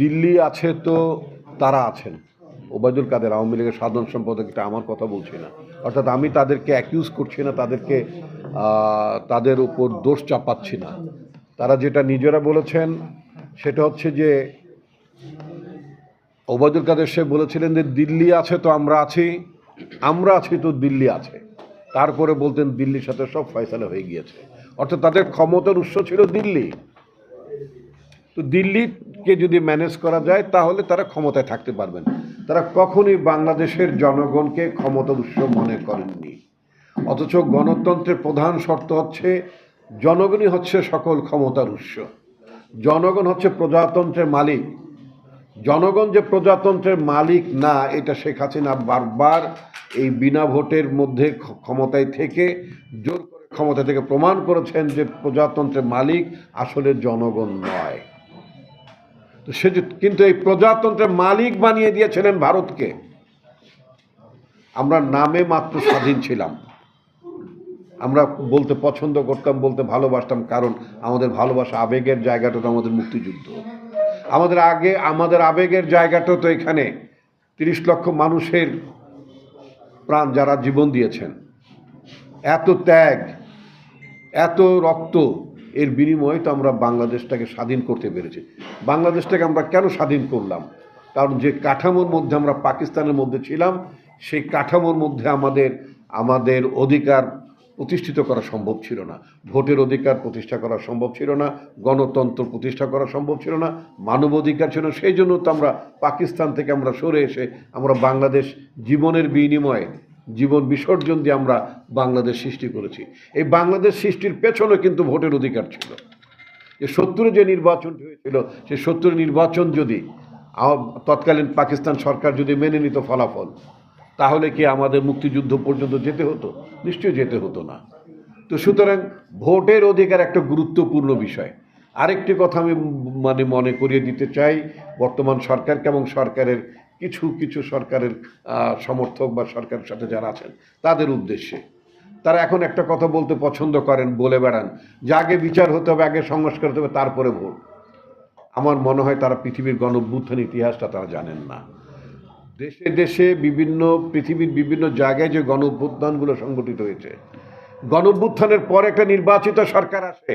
দিল্লি আছে তো তারা আছেন। ওবায়দুল কাদের আওয়ামী লীগের সাধারণ সম্পাদক, এটা আমার কথা বলছি না। অর্থাৎ আমি তাদেরকে অ্যাকিউজ করছি না, তাদেরকে তাদের উপর দোষ চাপাচ্ছি না। তারা যেটা নিজেরা বলেছেন, সেটা হচ্ছে যে ওবায়দুল কাদের সে বলেছিলেন যে, দিল্লি আছে তো আমরা আছি আমরা আছি তো দিল্লি আছে। তারপরে বলতেন, দিল্লির সাথে সব ফয়সালা হয়ে গিয়েছে। অর্থাৎ তাদের ক্ষমতার উৎস ছিল দিল্লি। তো দিল্লিকে যদি ম্যানেজ করা যায়, তাহলে তারা ক্ষমতায় থাকতে পারবেন। তারা কখনোই বাংলাদেশের জনগণকে ক্ষমতার উৎস মনে করেননি। অথচ গণতন্ত্রের প্রধান শর্ত হচ্ছে, জনগণই হচ্ছে সকল ক্ষমতার উৎস। জনগণ হচ্ছে প্রজাতন্ত্রের মালিক। জনগণ যে প্রজাতন্ত্রের মালিক না, এটা শেখ হাসিনা বারবার এই বিনা ভোটের মধ্যে ক্ষমতায় থেকে, জোর করে ক্ষমতা থেকে প্রমাণ করেছেন যে প্রজাতন্ত্রের মালিক আসলে জনগণ নয়। তো সে কিন্তু এই প্রজাতন্ত্রের মালিক বানিয়ে দিয়েছিলেন ভারতকে। আমরা নামে মাত্র স্বাধীন ছিলাম। আমরা বলতে পছন্দ করতাম, বলতে ভালোবাসতাম, কারণ আমাদের ভালোবাসা আবেগের জায়গাটা তো আমাদের মুক্তিযুদ্ধ। আমাদের আগে আমাদের আবেগের জায়গাটা তো এখানে। তিরিশ লক্ষ মানুষের প্রাণ যারা জীবন দিয়েছেন। এত ত্যাগ, এত রক্ত এর বিনিময়ে তো আমরা বাংলাদেশটাকে স্বাধীন করতে পেরেছি। বাংলাদেশটাকে আমরা কেন স্বাধীন করলাম? কারণ যে কাঠামোর মধ্যে আমরা পাকিস্তানের মধ্যে ছিলাম, সেই কাঠামোর মধ্যে আমাদের আমাদের অধিকার প্রতিষ্ঠিত করা সম্ভব ছিল না। ভোটের অধিকার প্রতিষ্ঠা করা সম্ভব ছিল না। গণতন্ত্র প্রতিষ্ঠা করা সম্ভব ছিল না। মানবাধিকার ছিল না। সেই জন্য তো আমরা পাকিস্তান থেকে আমরা সরে এসে আমরা বাংলাদেশ জীবনের বিনিময়ে জীবন বিসর্জন দিয়ে আমরা বাংলাদেশ সৃষ্টি করেছি। এই বাংলাদেশ সৃষ্টির পেছনে কিন্তু ভোটের অধিকার ছিল। যে সত্তরে যে নির্বাচনটি হয়েছিল সেই সত্তর নির্বাচন যদি তৎকালীন পাকিস্তান সরকার যদি মেনে নিত ফলাফল, তাহলে কি আমাদের মুক্তিযুদ্ধ পর্যন্ত যেতে হতো? নিশ্চয়ই যেতে হতো না। তো সুতরাং ভোটের অধিকার একটা গুরুত্বপূর্ণ বিষয়। আরেকটি কথা আমি মানে মনে করিয়ে দিতে চাই, বর্তমান সরকারকে এবং সরকারের কিছু কিছু সরকারের সমর্থক বা সরকারের সাথে যারা আছেন, তাদের উদ্দেশ্যে। তারা এখন একটা কথা বলতে পছন্দ করেন, বলে বেড়ান যে আগে বিচার হতে হবে, আগে সংস্কার হতে হবে, তারপরে ভোট। আমার মনে হয় তারা পৃথিবীর গণভ্যুত্থান ইতিহাসটা তারা জানেন না। দেশে দেশে বিভিন্ন, পৃথিবীর বিভিন্ন জায়গায় যে গণ সংগঠিত হয়েছে গণ পর একটা নির্বাচিত সরকার আসে।